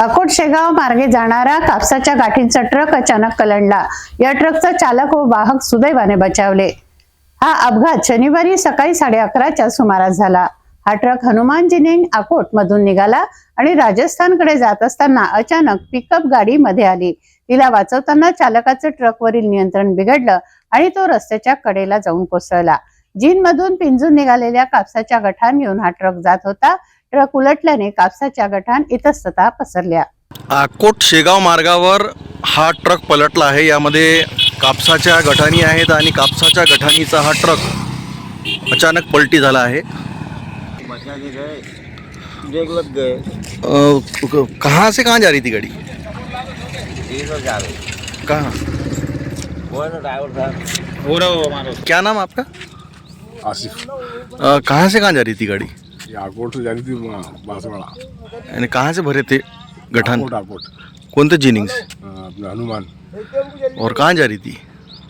अकोट शेगाव मार्गे जाणारा कापसाच्या गाठींचा ट्रक अचानक कलंडला. या ट्रकचा चालक व वाहक सुदैवाने बचावले. हा अपघात शनिवारी सकाळी साडे अकराच्या सुमारास झाला. हा ट्रक हनुमानजीने अकोट मधून निघाला आणि राजस्थानकडे जात असताना अचानक पिकअप गाडी मध्ये आली. तिला वाचवताना चालकाचं ट्रकवरील नियंत्रण बिघडलं आणि तो रस्त्याच्या कडेला जाऊन कोसळला. जीनमधून पिंजून निघालेल्या कापसाच्या गठान घेऊन हा ट्रक जात होता. ट्रक उलटल्याने कापसाच्या गठान इतस्तता पसरल्या. अकोट शेगाव मार्गावर हा ट्रक पलटला आहे. यामध्ये कापसाच्या गठाणी आहेत आणि कापसाच्या गठाणीचा हा ट्रक अचानक पलटी झाला आहे. कहाँ से कहाँ जा रही थी गाड़ी? ये सब जा रहे कहाँ? है हो हो क्या नाम आपका? आसिफ। कहाँ से कहाँ जा रही थी गाड़ी? आकोट से जा रही थी वहाँ बांसवाड़ा। यानी कहाँ से भरे थे गठान? आकोट आकोट कौन थे जिनिंग्स? हाँ, अपना हनुमान। और कहाँ जा रही थी?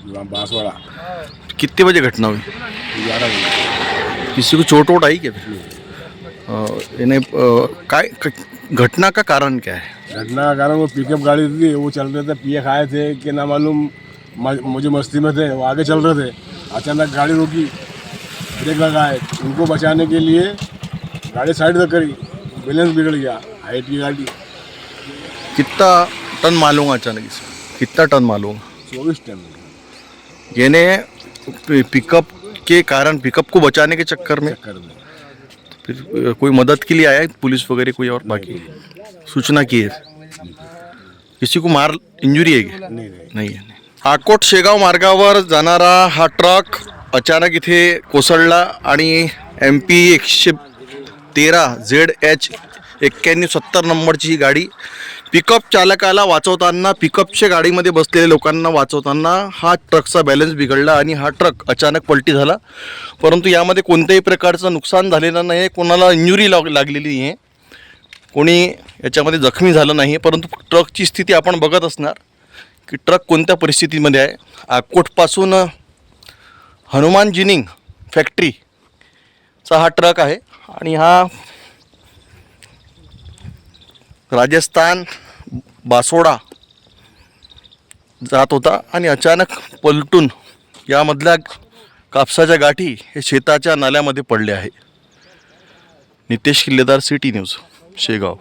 वहाँ बांसवाड़ा। कितने बजे घटना हुई? ग्यारह बजे। किसी को चोट वोट आई क्या फिर? अ, यानी अ, काय क- घटना का कारण क्या है? घटना का कारण वो पिकअप गाड़ी थी वो चल रहे थे पिए खाए थे कि ना मालूम म- मुझे मस्ती में थे वो आगे चल रहे थे। अचानक गाड़ी रुकी ब्रेक लगाए। उनको बचाने के लिए गाड़ी साइड तक करी. बैलेंस बिगड़ गया हाइट की गाड़ी. कितना टन मालूंगा अचानक कितना टन मालूंगा चौबीस टन. यानी पि- पिकअप के कारण पिकअप को बचाने के चक्कर में कर दे फिर कोई मदद के लिए आया है? पुलिस वगैरह कोई और बाकी? सूचना की है? किसी को मार इंजुरी आहे का नहीं नहीं नाही. आहे अकोट शेगाव मार्गावर जाणारा हा ट्रक अचानक इथे कोसळला आणि एम पी एकशे तेरा झेड एच एक्क्याण्णव सत्तर नंबरची ही गाडी. पिकअप चालकाला वाचवताना पिकअपच्या गाडीमध्ये बसलेल्या लोकांना वाचवताना हा ट्रकचा बॅलन्स बिघडला आणि हा ट्रक अचानक पलटी झाला. परंतु यामध्ये कोणत्याही प्रकारचं नुकसान झालेलं नाही आहे कोणाला इंजुरी लाग लागलेली आहे. कोणी याच्यामध्ये जखमी झालं नाही परंतु ट्रकची स्थिती आपण बघत असणार की ट्रक कोणत्या परिस्थितीमध्ये आहे. आकोटपासून हनुमान जिनिंग फॅक्टरीचा हा ट्रक आहे. आणि हा राजस्थान बासोडा जात होता आणि अचानक पलटून यामधल्या कापसाच्या गाठी हे शेताच्या नाल्यामध्ये पडले आहे. Nitesh Killedar city news Shegaon.